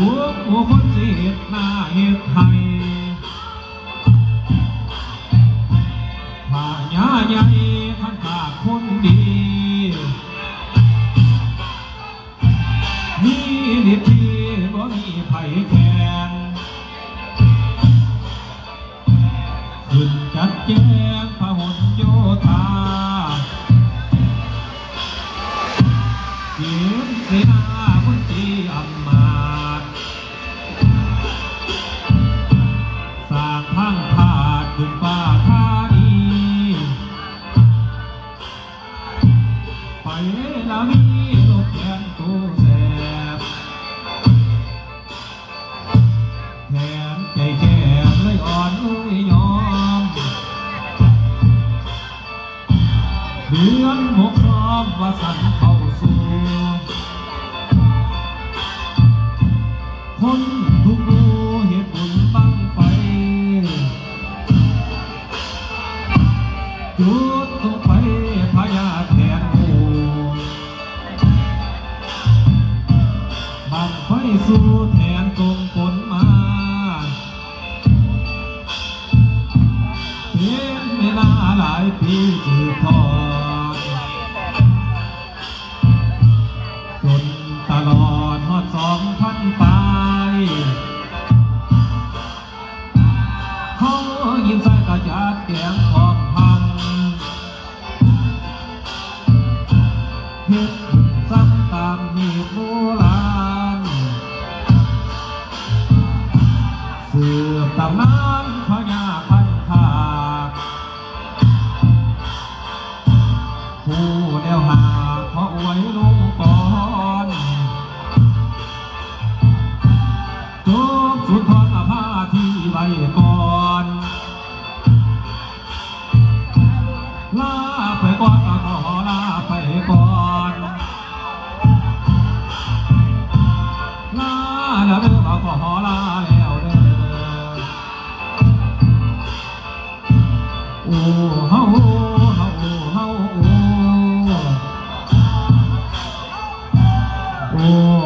ทุกหัวคนสิเหตุหน้าเหตุให้พญาใหญ่ท่านขาคนดี มีนิทีบ่มีไผแข่งขึ้นจัดแจงพระหนโยธา ละมีลูกแขนตู้แสบแขนใจแคบเลยอ่อนเลยยอมเดือนหกรอบว่าสันเข้าสู่คนายปีสืบทอดจนตลอดฮอดสองพันปลายเขายินใส่กระจัดแกงขอบพังเฮ็ดซ้ำตามเหตุโบราณเสืบตำนาน เฮาโอ้